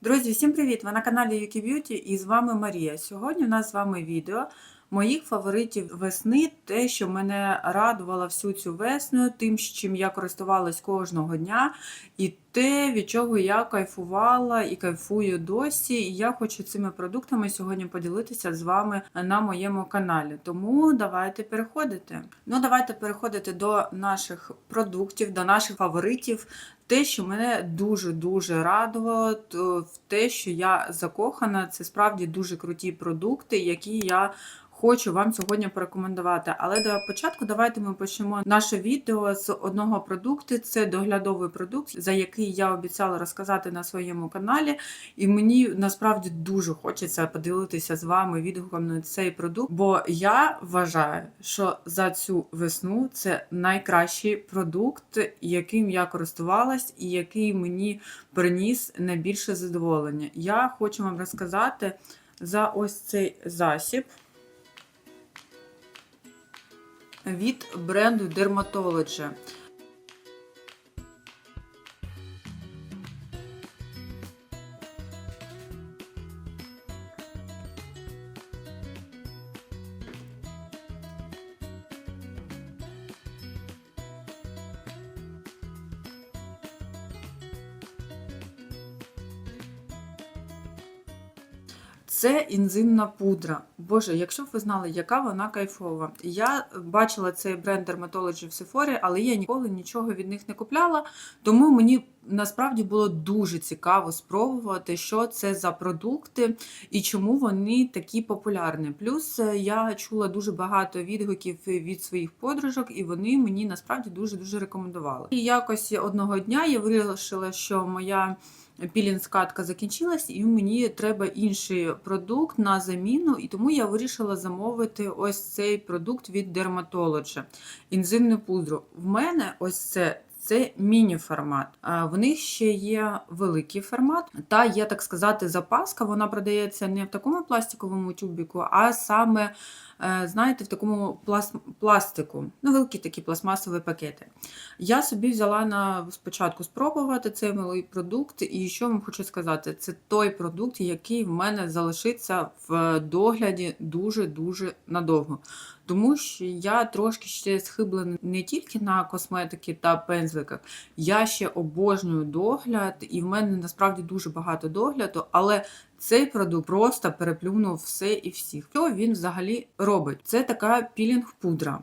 Друзі, всім привіт! Ви на каналі Yuki Beauty і з вами Марія. Сьогодні у нас з вами відео моїх фаворитів весни, те, що мене радувало всю цю весну, тим, чим я користувалась кожного дня, і те, від чого я кайфувала і кайфую досі. І я хочу цими продуктами сьогодні поділитися з вами на моєму каналі. Тому давайте переходити. Ну, давайте переходити до наших продуктів, до наших фаворитів. Те, що мене дуже-дуже радувало, то в те, що я закохана, це справді дуже круті продукти, які я хочу вам сьогодні порекомендувати. Але до початку давайте ми почнемо наше відео з одного продукту. Це доглядовий продукт, за який я обіцяла розказати на своєму каналі. І мені насправді дуже хочеться поділитися з вами відгуком на цей продукт, бо я вважаю, що за цю весну це найкращий продукт, яким я користувалась, і який мені приніс найбільше задоволення. Я хочу вам розказати за ось цей засіб від бренду Dermatology. Це інзимна пудра. Боже, якщо б ви знали, яка вона кайфова. Я бачила цей бренд Dermatology в Sephora, але я ніколи нічого від них не купляла, тому мені насправді було дуже цікаво спробувати, що це за продукти і чому вони такі популярні. Плюс е, я чула дуже багато відгуків від своїх подружок, і вони мені насправді дуже-дуже рекомендували. І якось одного дня я вирішила, що моя пілінг-скатка закінчилась, і мені треба інший продукт на заміну, і тому я вирішила замовити ось цей продукт від Dermatology, інзимну пудру. В мене ось це. Це міні-формат. В них ще є великий формат, та є, так сказати, запаска. Вона продається не в такому пластиковому тюбіку, а саме, е, знаєте, в такому пластику. Ну, великі такі пластмасові пакети. Я собі взяла на спочатку спробувати цей малий продукт, і що вам хочу сказати, це той продукт, який в мене залишиться в догляді дуже-дуже надовго. Тому що я трошки ще схиблена не тільки на косметики та пензликах, я ще обожнюю догляд, і в мене насправді дуже багато догляду, але цей продукт просто переплюнув все і всіх. Що він взагалі робить? Це така пілінг-пудра.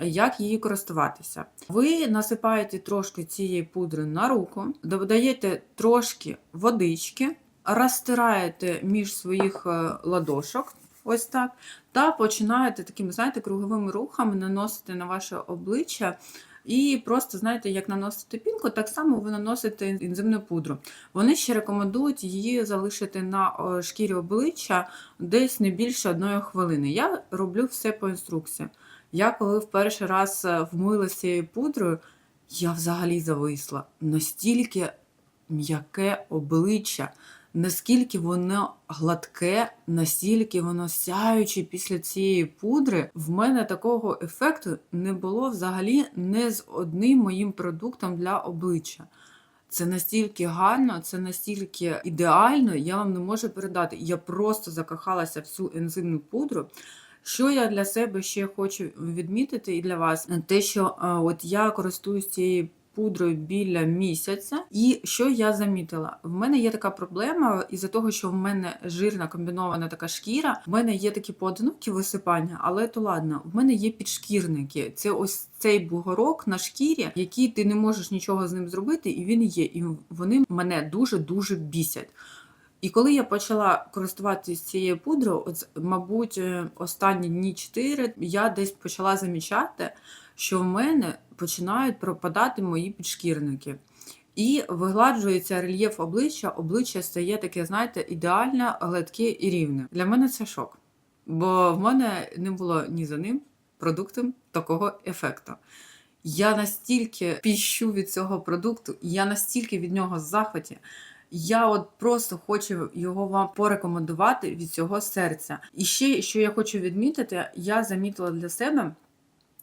Як її користуватися? Ви насипаєте трошки цієї пудри на руку, додаєте трошки водички, розтираєте між своїх е, ладошок. Ось так. Та починаєте такими, знаєте, круговими рухами наносити на ваше обличчя. І просто, знаєте, як наносити пінку, так само ви наносите інзимну пудру. Вони ще рекомендують її залишити на шкірі обличчя десь не більше одної хвилини. Я роблю все по інструкції. Я коли в перший раз е, вмилася цією пудрою, я взагалі зависла. Настільки м'яке обличчя наскільки воно гладке, настільки воно сяюче після цієї пудри, в мене такого ефекту не було взагалі не з одним моїм продуктом для обличчя. Це настільки гарно, це настільки ідеально, я вам не можу передати. Я просто закохалася в цю ензимну пудру. Що я для себе ще хочу відмітити і для вас, те, що от я користуюсь цією пудрою біля місяця. І що я замітила? В мене є така проблема, із-за того, що в мене жирна комбінована така шкіра, в мене є такі поодинокі висипання, але то ладно, в мене є підшкірники. Це ось цей бугорок на шкірі, який ти не можеш нічого з ним зробити, і він є. І вони мене дуже-дуже бісять. І коли я почала користуватися цією пудрою, от, мабуть, е, останні дні 4 я десь почала замічати, що в мене починають пропадати мої підшкірники. І вигладжується рельєф обличчя, обличчя стає таке, знаєте, ідеально гладке і рівне. Для мене це шок. Бо в мене не було ні за ним продуктом такого ефекту. Я настільки піщу від цього продукту, я настільки від нього в захваті. Я от просто хочу його вам порекомендувати від цього серця. І ще, що я хочу відмітити, я замітила для себе.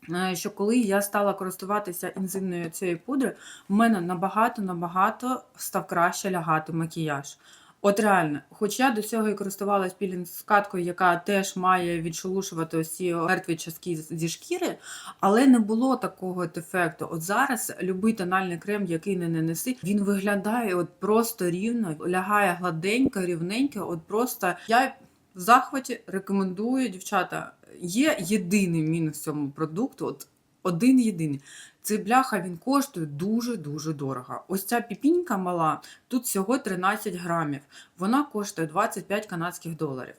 Е, що коли я стала користуватися інзимною цією пудрою, в мене набагато-набагато став краще лягати макіяж. От реально, хоч я до цього і користувалась пілінг скаткою, яка теж має відшелушувати ці мертві частки зі шкіри, але не було такого ефекту. От зараз любий тональний крем, який не нанеси, він виглядає от просто рівно, лягає гладенько, рівненько. От просто я в захваті рекомендую, дівчата. Є єдиний мінус цьому продукту. От один єдиний. Цей бляха він коштує дуже-дуже дорого. Ось ця піпінька мала, тут всього 13 грамів. Вона коштує 25 канадських доларів.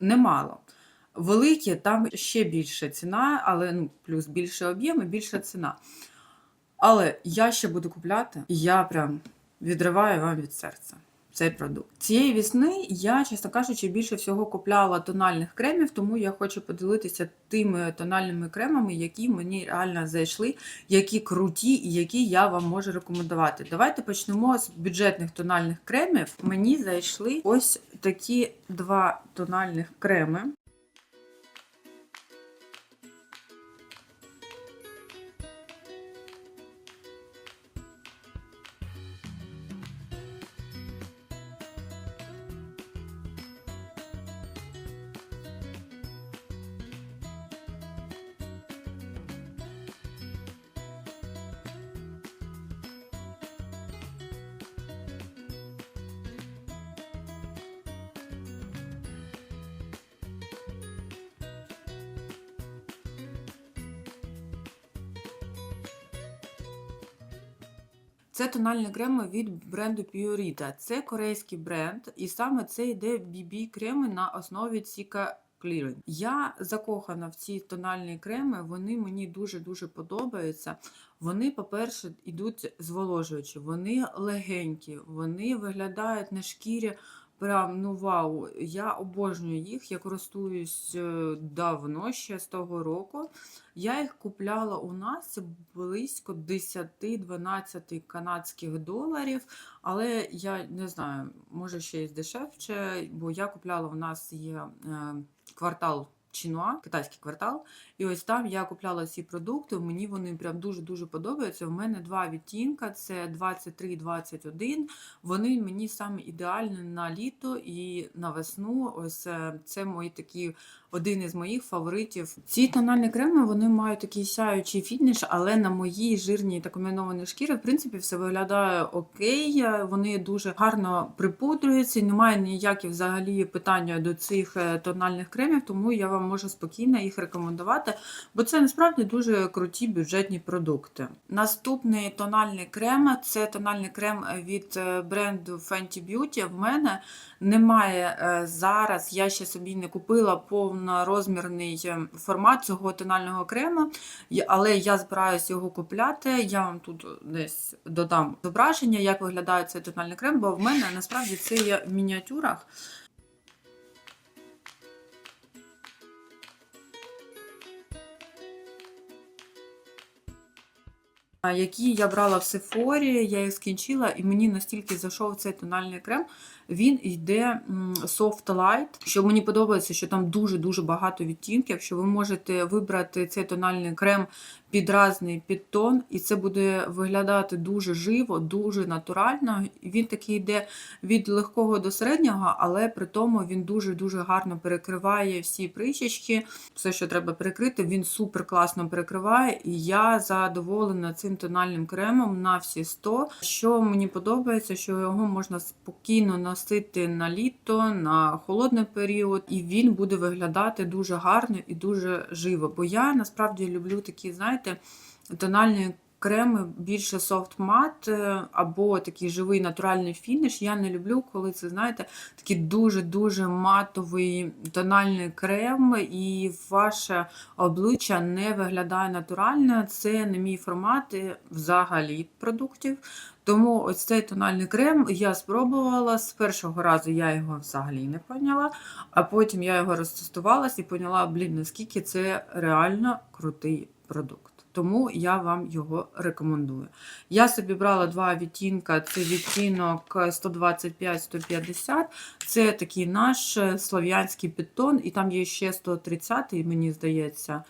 Немало. Великі, там ще більша ціна, але ну, плюс більше об'єм і більша ціна. Але я ще буду купляти, і я прям відриваю вам від серця цей продукт. Цієї вісни я, чесно кажучи, більше всього купляла тональних кремів, тому я хочу поділитися тими тональними кремами, які мені реально зайшли, які круті і які я вам можу рекомендувати. Давайте почнемо з бюджетних тональних кремів. Мені зайшли ось такі два тональних креми. Це тональна крема від бренду Purita. Це корейський бренд, і саме це йде BB креми на основі Ціка Clearing. Я закохана в ці тональні креми, вони мені дуже-дуже подобаються. Вони, по-перше, йдуть зволожуючі, вони легенькі, вони виглядають на шкірі. Прям ну вау, я обожнюю їх. Я користуюсь е, давно, ще з того року. Я їх купляла у нас близько 10-12 канадських доларів, але я не знаю, може ще й дешевше, бо я купляла у нас є е, квартал Чинуа, китайський квартал. І ось там я купляла ці продукти. Мені вони прям дуже-дуже подобаються. У мене два відтінка: це 23 і 21. Вони мені саме ідеальні на літо і на весну. Ось е, це мої такі один із моїх фаворитів. Ці тональні креми вони мають такий сяючий фініш, але на моїй жирній та комбінованій шкірі, в принципі, все виглядає окей. Вони дуже гарно припудрюються, і немає ніяких взагалі питання до цих е, тональних кремів, тому я вам можу спокійно їх рекомендувати, бо це насправді дуже круті бюджетні продукти. Наступний тональний крем це тональний крем від е, бренду Fenty Beauty. В мене немає е, зараз, я ще собі не купила повнорозмірний е, формат цього тонального крему, Я- але я збираюся його купляти. Я вам тут десь додам зображення, як виглядає цей тональний крем, бо в мене насправді це є в мініатюрах. які я брала в Сефорі, я їх скінчила, і мені настільки зайшов цей тональний крем. Він йде Soft Light, що мені подобається, що там дуже-дуже багато відтінків, що ви можете вибрати цей тональний крем під разний підтон, і це буде виглядати дуже живо, дуже натурально. Він такий йде від легкого до середнього, але при тому він дуже-дуже гарно перекриває всі прищечки, все, що треба перекрити, він супер класно перекриває. І я задоволена цим тональним кремом на всі 100. Що мені подобається, що його можна спокійно носити на літо, на холодний період, і він буде виглядати дуже гарно і дуже живо. Бо я насправді люблю такі, знаєте, тональні. Креми більше matte е, або такий живий натуральний фініш. Я не люблю, коли це, знаєте, такий дуже-дуже матовий тональний крем, і ваше обличчя не виглядає натурально. Це не мій формат е, взагалі продуктів. Тому ось цей тональний крем я спробувала. З першого разу я його взагалі не поняла, а потім я його розтестувалась і поняла, блін, наскільки це реально крутий продукт. Тому я вам його рекомендую. Я собі брала два відтінка: це відтінок 125-150, це такий наш слов'янський підтон, і там є ще 130, мені здається.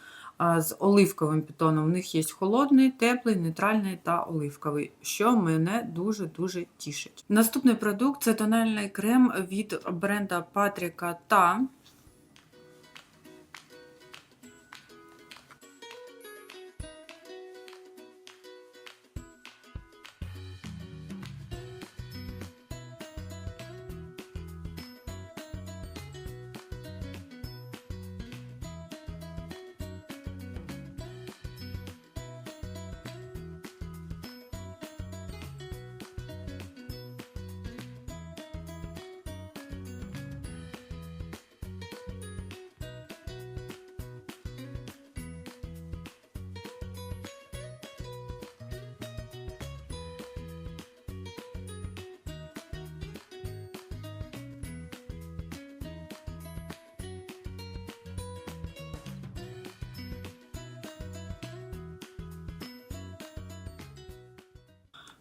з оливковим пітоном. У них є холодний, теплий, нейтральний та оливковий, що мене дуже-дуже тішить. Наступний продукт це тональний крем від бренда Patrick та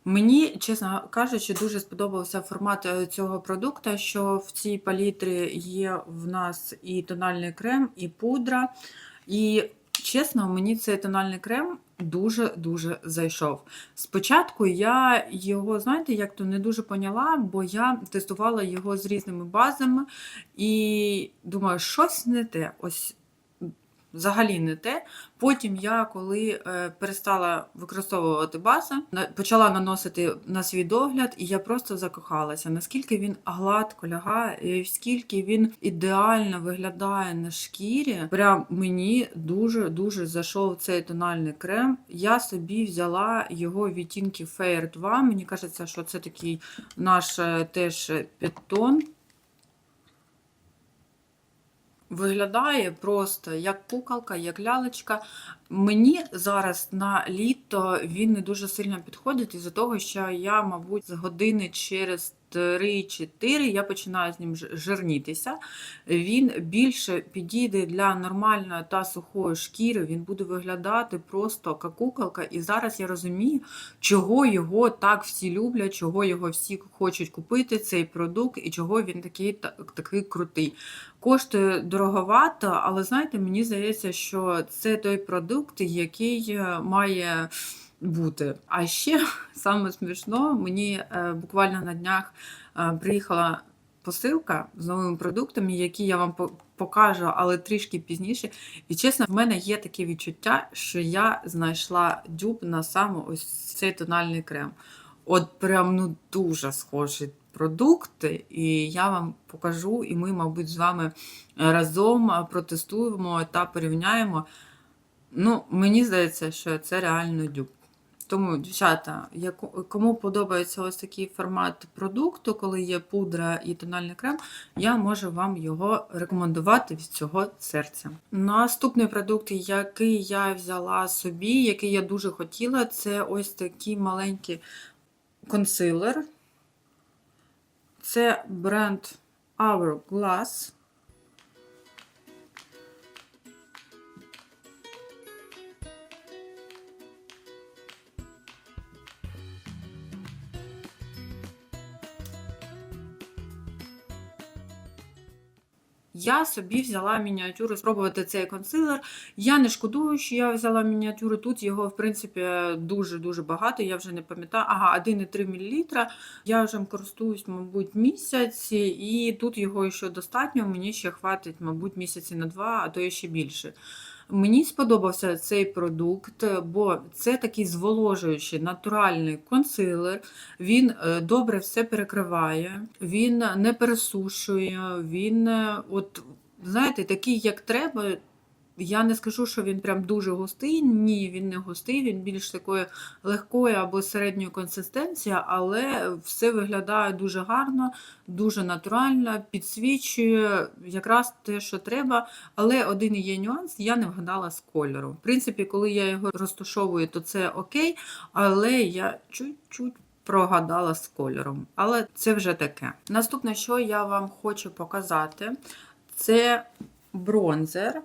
Мені, чесно кажучи, дуже сподобався формат е, цього продукту, що в цій палітрі є в нас і тональний крем, і пудра. І чесно, мені цей тональний крем дуже-дуже зайшов. Спочатку я його, знаєте, як то не дуже поняла, бо я тестувала його з різними базами і думаю, щось не те. Ось взагалі не те. Потім я, коли е, перестала використовувати бази, почала наносити на свій догляд, і я просто закохалася, наскільки він гладко лягає, і скільки він ідеально виглядає на шкірі. Прям мені дуже-дуже зайшов цей тональний крем. Я собі взяла його відтінки Fair 2. Мені кажеться, що це такий наш е, теж підтон. Виглядає просто як куколка, як лялечка. Мені зараз на літо він не дуже сильно підходить із-за того, що я, мабуть, з години через 3-4 я починаю з ним жирнітися. Він більше підійде для нормальної та сухої шкіри, він буде виглядати просто як куколка. І зараз я розумію, чого його так всі люблять, чого його всі хочуть купити, цей продукт, і чого він такий, та- такий крутий. Коштує дороговато, але знаєте, мені здається, що це той продукт, який е, має бути. А ще саме смішно, мені е, буквально на днях е, приїхала посилка з новими продуктами, які я вам покажу, але трішки пізніше. І чесно, в мене є таке відчуття, що я знайшла дюб на саме ось цей тональний крем. От прям ну дуже схожі продукти, і я вам покажу, і ми, мабуть, з вами разом е, протестуємо та порівняємо. Ну, мені здається, що це реально дюб. Тому, дівчата, кому подобається ось такий формат продукту, коли є пудра і тональний крем, я можу вам його рекомендувати від цього серця. Наступний продукт, який я взяла собі, який я дуже хотіла, це ось такий маленький консилер. Це бренд Hourglass. Я собі взяла мініатюру спробувати цей консилер. Я не шкодую, що я взяла мініатюру. Тут його, в принципі, дуже-дуже багато. Я вже не пам'ятаю. Ага, 1,3 мл. Я вже користуюсь, мабуть, місяць, і тут його ще достатньо. Мені ще хватить, мабуть, місяці на два, а то і ще більше. Мені сподобався цей продукт, бо це такий зволожуючий натуральний консилер. Він е, добре все перекриває, він не пересушує, він, е, от, знаєте, такий, як треба. Я не скажу, що він прям дуже густий. Ні, він не густий, він більш такої легкої або середньої консистенції, але все виглядає дуже гарно, дуже натурально, підсвічує якраз те, що треба. Але один є нюанс, я не вгадала з кольору. В принципі, коли я його розташовую, то це окей, але я чуть-чуть прогадала з кольором. Але це вже таке. Наступне, що я вам хочу показати, це бронзер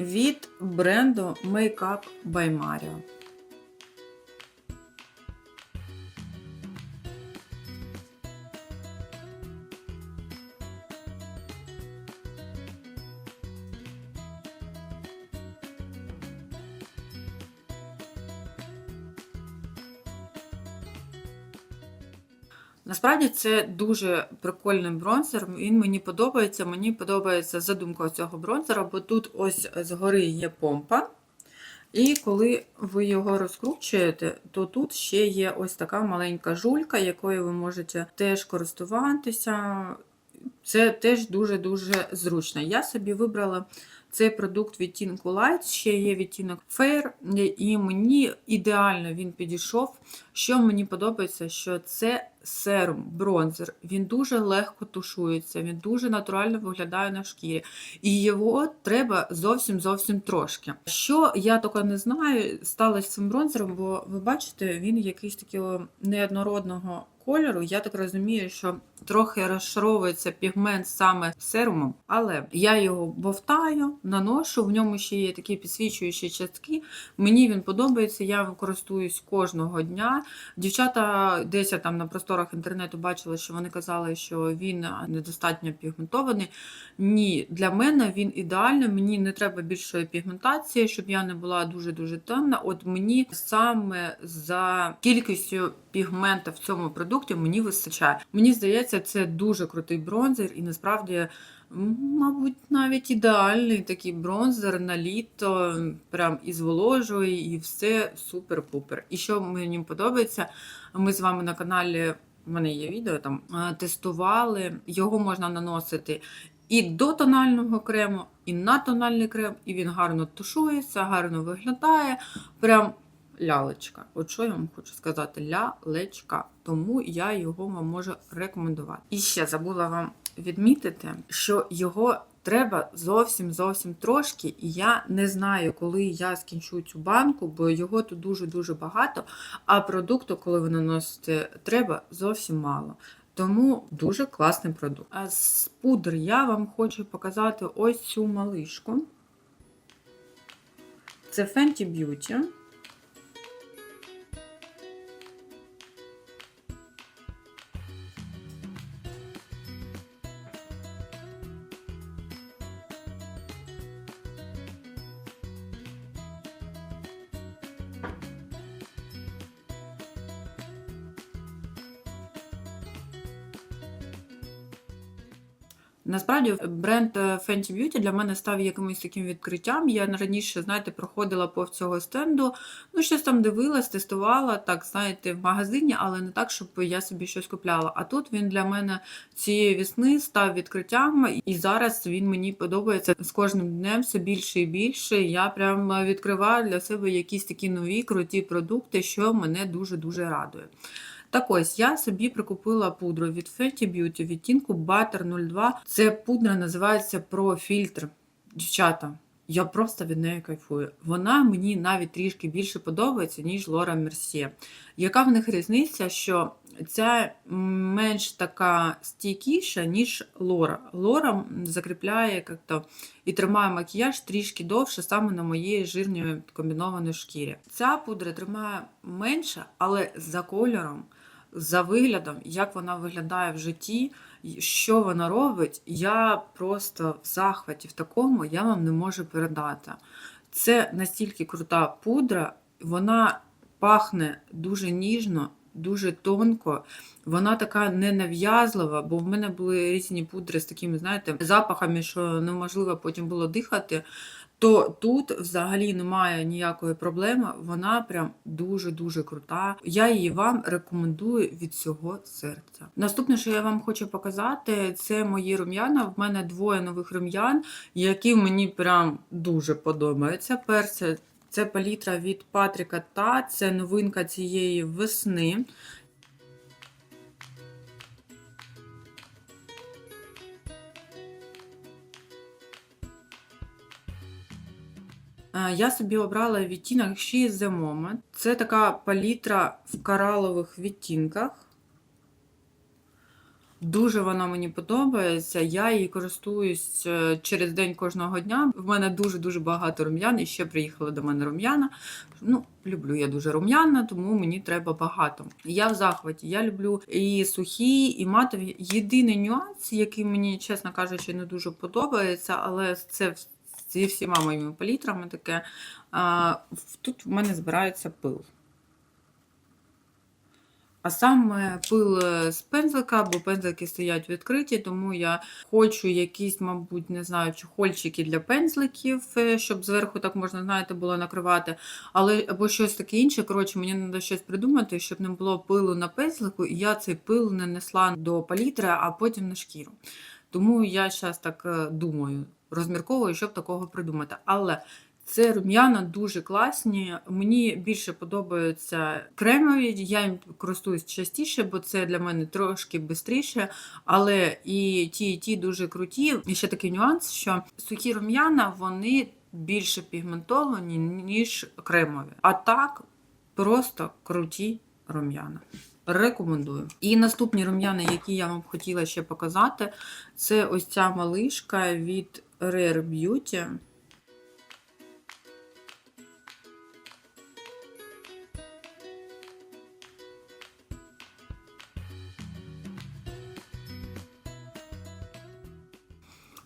від бренду Makeup by Mario. Насправді це дуже прикольний бронзер. Він мені подобається. Мені подобається задумка цього бронзера, бо тут ось згори є помпа. І коли ви його розкручуєте, то тут ще є ось така маленька жулька, якою ви можете теж користуватися. Це теж дуже-дуже зручно. Я собі вибрала цей продукт відтінку Light, ще є відтінок Fair, і мені ідеально він підійшов. Що мені подобається, що це серум, бронзер, він дуже легко тушується, він дуже натурально виглядає на шкірі. І його треба зовсім зовсім трошки. Що я тільки не знаю, сталося з цим бронзером, бо ви бачите, він якийсь такого неоднородного кольору. Я так розумію, що трохи розшаровується пігмент саме серумом, але я його бовтаю, наношу, в ньому ще є такі підсвічуючі частки. Мені він подобається, я ним користуюсь кожного дня. Дівчата десь там на просторах інтернету бачили, що вони казали, що він недостатньо пігментований. Ні, для мене він ідеальний, мені не треба більшої пігментації, щоб я не була дуже-дуже темна. От мені саме за кількістю пігмента в цьому продукті мені вистачає. Мені здається, це дуже крутий бронзер, і насправді, мабуть, навіть ідеальний такий бронзер на літо, прям і зволожує, і все супер-пупер. І що мені подобається, ми з вами на каналі. У мене є відео там е, тестували, його можна наносити і до тонального крему, і на тональний крем, і він гарно тушується, гарно виглядає. Прям лялечка. От що я вам хочу сказати, лялечка. Тому я його вам можу рекомендувати. І ще забула вам відмітити, що його треба зовсім зовсім трошки. І я не знаю, коли я скінчу цю банку, бо його тут дуже-дуже багато. А продукту, коли ви наносите, треба зовсім мало. Тому дуже класний продукт. А з пудр я вам хочу показати ось цю малишку. Це Fenty Beauty. Насправді бренд е, Fenty Beauty для мене став якимось таким відкриттям. Я раніше, знаєте, проходила повз цього стенду, ну щось там дивилась, тестувала, так, знаєте, в магазині, але не так, щоб я собі щось купляла. А тут він для мене цієї весни став відкриттям, і зараз він мені подобається з кожним днем все більше і більше. Я прям відкриваю для себе якісь такі нові круті продукти, що мене дуже-дуже радує. Так ось, я собі прикупила пудру від Fenty Beauty відтінку Butter 02. Це пудра називається Pro Filter. Дівчата, я просто від неї кайфую. Вона мені навіть трішки більше подобається, ніж Лора Мерсьє. Яка в них різниця, що ця менш така стійкіша, ніж Лора. Лора закріпляє як-то і тримає макіяж трішки довше саме на моїй жирній комбінованій шкірі. Ця пудра тримає менше, але за кольором, за виглядом, як вона виглядає в житті, що вона робить, я просто в захваті в такому я вам не можу передати. Це настільки крута пудра, вона пахне дуже ніжно, дуже тонко. Вона така ненав'язлива, бо в мене були різні пудри з такими, знаєте, запахами, що неможливо потім було дихати. То тут взагалі немає ніякої проблеми, вона прям дуже-дуже крута. Я її вам рекомендую від всього серця. Наступне, що я вам хочу показати, це мої рум'яна. В мене двоє нових рум'ян, які мені прям дуже подобаються. Перше, це палітра від Патріка Та, це новинка цієї весни. Я собі обрала відтінок She is the Moment. Це така палітра в коралових відтінках. Дуже вона мені подобається. Я її користуюсь е, через день кожного дня. В мене дуже-дуже багато рум'ян, і ще приїхала до мене рум'яна. Ну, люблю я дуже рум'яна, тому мені треба багато. Я в захваті. Я люблю і сухі, і матові. Єдиний нюанс, який мені, чесно кажучи, не дуже подобається, але це зі всіма моїми палітрами таке. Тут в мене збирається пил. А саме пил е, з пензлика, бо пензлики стоять відкриті, тому я хочу якісь, мабуть, не знаю, чохольчики для пензликів, е, щоб зверху так можна, знаєте, було накривати. Але або щось таке інше. Коротше, мені треба щось придумати, щоб не було пилу на пензлику, і я цей пил не несла до палітри, а потім на шкіру. Тому я зараз так е, думаю, розмірковую, щоб такого придумати. Але це рум'яна дуже класні. Мені більше подобаються кремові. Я їм користуюсь частіше, бо це для мене трошки швидше. Але і ті, і ті дуже круті. І ще такий нюанс, що сухі рум'яна вони більше пігментовані, ніж кремові. А так просто круті рум'яна. Рекомендую. І наступні рум'яни, які я вам хотіла ще показати, це ось ця малишка від Rare Beauty.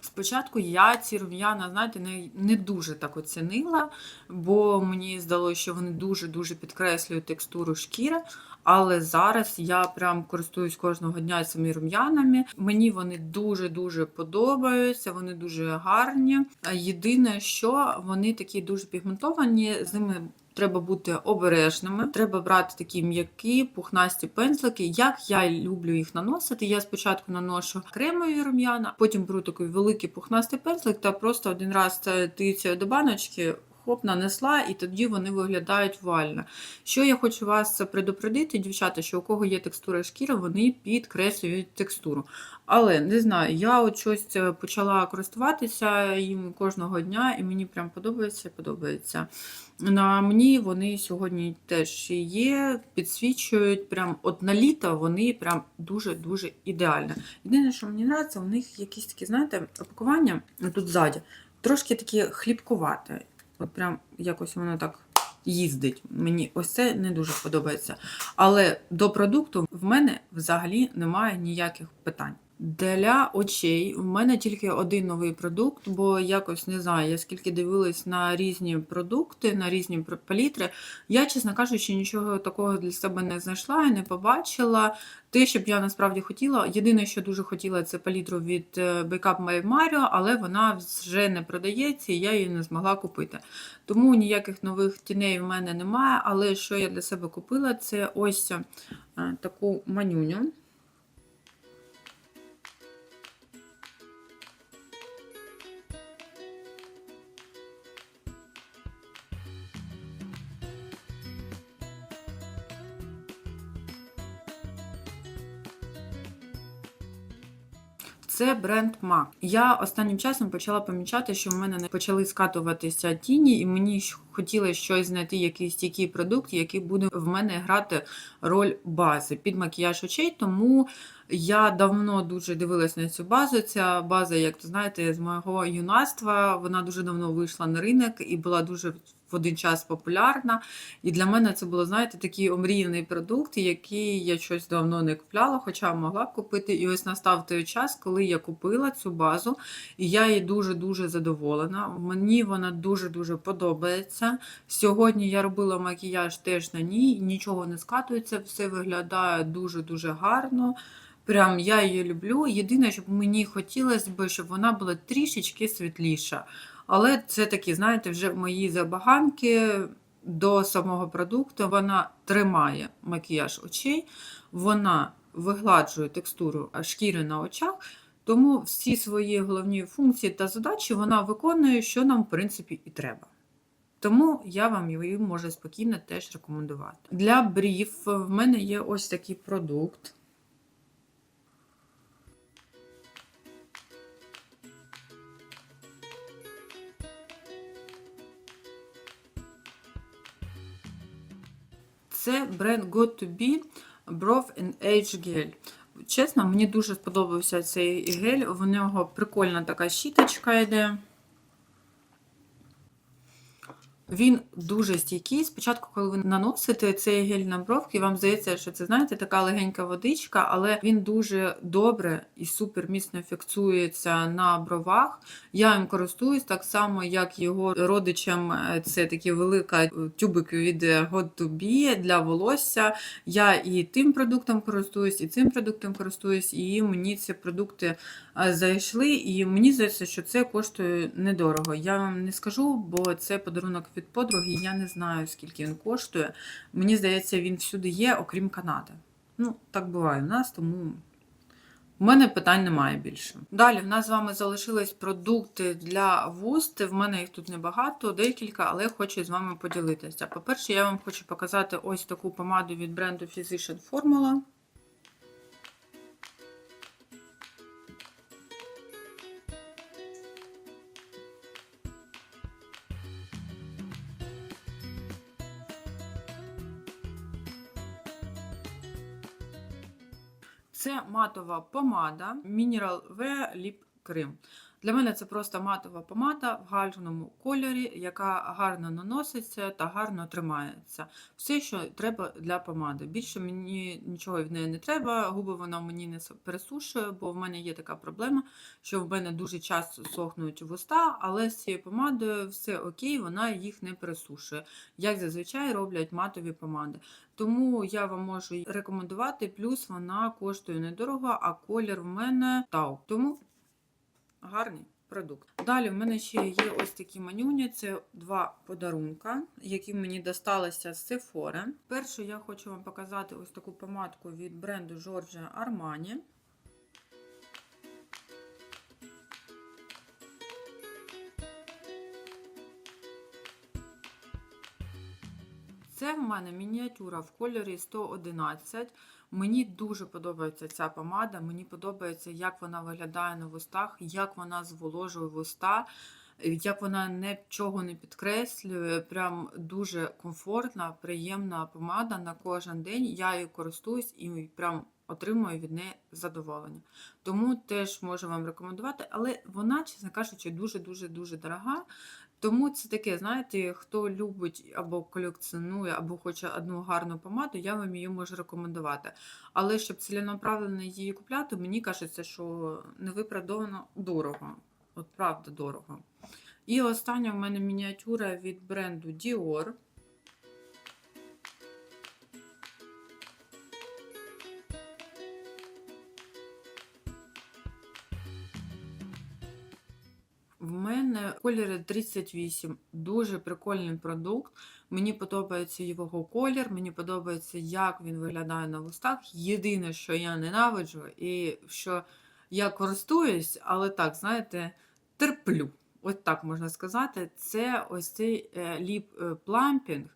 Спочатку я ці рум'яна, знаєте, не, не дуже так оцінила, бо мені здалося, що вони дуже-дуже підкреслюють текстуру шкіри. Але зараз я прям користуюсь кожного дня цими рум'янами. Мені вони дуже-дуже подобаються, вони дуже гарні. Єдине, що вони такі дуже пігментовані, з ними Треба бути обережними, треба брати такі м'які, пухнасті пензлики. Як я люблю їх наносити, я спочатку наношу кремові рум'яна, потім беру такий великий пухнастий пензлик та просто один раз тицяю до баночки. Хоп, нанесла, і тоді вони виглядають вально. Що я хочу вас предупредити, дівчата, що у кого є текстура шкіри, вони підкреслюють текстуру. Але не знаю, я от щось е, почала користуватися їм кожного дня, і мені прям подобається, подобається. На мені вони сьогодні теж є, підсвічують прям от на літо вони прям дуже-дуже ідеально. Єдине, що мені подобається, у них якісь такі, знаєте, опакування тут ззаді, трошки такі хлібкувате. От прям якось воно так їздить. Мені ось це не дуже подобається. Але до продукту в мене взагалі немає ніяких питань. Для очей у мене тільки один новий продукт, бо якось не знаю, я скільки дивилась на різні продукти, на різні палітри. Я, чесно кажучи, нічого такого для себе не знайшла і не побачила. Те, що б я насправді хотіла, єдине, що дуже хотіла, це палітру від е, Backup My Mario, але вона вже не продається і я її не змогла купити. Тому ніяких нових тіней в мене немає. Але що я для себе купила, це ось е, таку манюню. Це бренд MAC. Я останнім часом почала помічати, що в мене не почали скатуватися тіні, і мені хотілося щось знайти, якийсь стійкий продукт, який буде в мене грати роль бази під макіяж очей. Тому я давно дуже дивилась на цю базу. Ця база, як то знаєте, з мого юнацтва, вона дуже давно вийшла на ринок і була дуже в один час популярна. І для мене це було, знаєте, такий омріяний продукт, який я щось давно не купляла, хоча могла б купити. І ось настав той час, коли я купила цю базу, і я їй дуже-дуже задоволена. Мені вона дуже-дуже подобається. Сьогодні я робила макіяж теж на ній, нічого не скатується, все виглядає дуже-дуже гарно. Прям я її люблю. Єдине, щоб мені хотілося б, щоб вона була трішечки світліша. Але це такі, знаєте, вже мої забаганки до самого продукту. Вона тримає макіяж очей, вона вигладжує текстуру шкіри на очах. Тому всі свої головні функції та задачі вона виконує, що нам, в принципі, і треба. Тому я вам її можу спокійно теж рекомендувати. Для брів в мене є ось такий продукт. Це бренд Got to Be Brow and Age Gel. Чесно, мені дуже сподобався цей гель. В нього прикольна така щіточка йде. Він дуже стійкий. Спочатку, коли ви наносите цей гель на бровки, вам здається, що це знаєте така легенька водичка, але він дуже добре і супер міцно фіксується на бровах. Я їм користуюсь так само, як його родичам. е, Це такі велика тюбик від God to Be для волосся. Я і тим продуктом користуюсь, і цим продуктом користуюсь, і мені ці продукти е, зайшли. І мені здається, що це коштує недорого. Я вам не скажу, бо це подарунок від подруги. Я не знаю, скільки він коштує. Мені здається, він всюди є, окрім Канади. Ну, так буває в нас, тому. У мене питань немає більше. Далі в нас з вами залишились продукти для вуст. В мене їх тут небагато, декілька, але хочу з вами поділитися. По-перше, я вам хочу показати ось таку помаду від бренду Physician Formula. Це матова помада Mineral V Lip Cream. Для мене це просто матова помада в гарному кольорі, яка гарно наноситься та гарно тримається. Все, що треба для помади. Більше мені нічого від неї не треба, губи вона мені не пересушує, бо в мене є така проблема, що в мене дуже часто сохнуть вуста, але з цією помадою все окей, вона їх не пересушує, як зазвичай роблять матові помади. Тому я вам можу рекомендувати, плюс вона коштує недорого, а колір в мене тау. Тому гарний продукт. Далі в мене ще є ось такі манюні. Це два подарунка, які мені досталися з Sephora. Першу я хочу вам показати ось таку помадку від бренду Giorgio Armani. Це в мене мініатюра в кольорі 111. Мені дуже подобається ця помада. Мені подобається, як вона виглядає на вустах, як вона зволожує вуста, як вона нічого не підкреслює. Прям дуже комфортна, приємна помада на кожен день. Я її користуюсь і прям отримую від неї задоволення. Тому теж можу вам рекомендувати, але вона, чесно кажучи, дуже-дуже дуже дорога. Тому це таке, знаєте, хто любить або колекціонує, або хоче одну гарну помаду, я вам її можу рекомендувати. Але щоб ціленаправленно її купляти, мені кажеться, що невиправдовано дорого. От правда дорого. І остання в мене мініатюра від бренду Dior. В мене кольори 38. Дуже прикольний продукт. Мені подобається його колір, мені подобається, як він виглядає на вустах. Єдине, що я ненавиджу, і що я користуюсь, але так, знаєте, терплю. Ось так можна сказати. Це ось цей ліп-плампінг.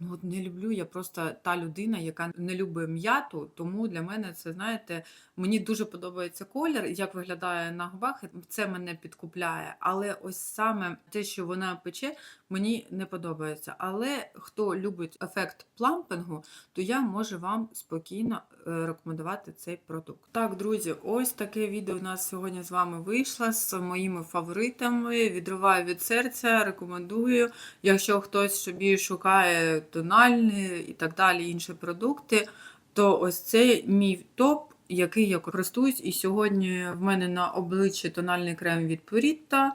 Ну, от не люблю, я просто та людина, яка не любить м'яту, тому для мене це, знаєте, мені дуже подобається колір, як виглядає на губах, це мене підкупляє. Але ось саме те, що вона пече, мені не подобається. Але хто любить ефект плампингу, то я можу вам спокійно е, рекомендувати цей продукт. Так, друзі, ось таке відео у нас сьогодні з вами вийшло з моїми фаворитами. Відриваю від серця, рекомендую. Якщо хтось собі шукає тональні і так далі, інші продукти, то ось це мій топ. Який я користуюсь, і сьогодні в мене на обличчі тональний крем від Purita,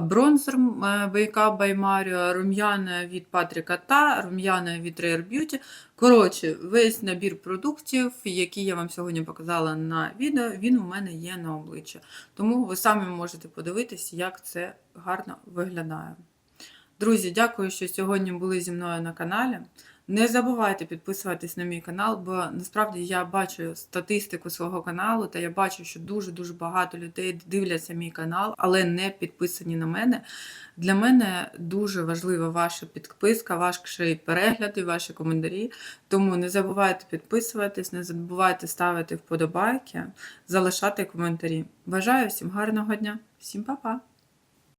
бронзер е, Wake Up by Mario, рум'яна від Патріка та рум'яна від Rare Beauty. Коротше, весь набір продуктів, які я вам сьогодні показала на відео, він у мене є на обличчі. Тому ви самі можете подивитись, як це гарно виглядає. Друзі, дякую, що сьогодні були зі мною на каналі. Не забувайте підписуватись на мій канал, бо насправді я бачу статистику свого каналу, та я бачу, що дуже-дуже багато людей дивляться мій канал, але не підписані на мене. Для мене дуже важлива ваша підписка, ваші перегляди, ваші коментарі. Тому не забувайте підписуватись, не забувайте ставити вподобайки, залишати коментарі. Бажаю всім гарного дня, всім па-па!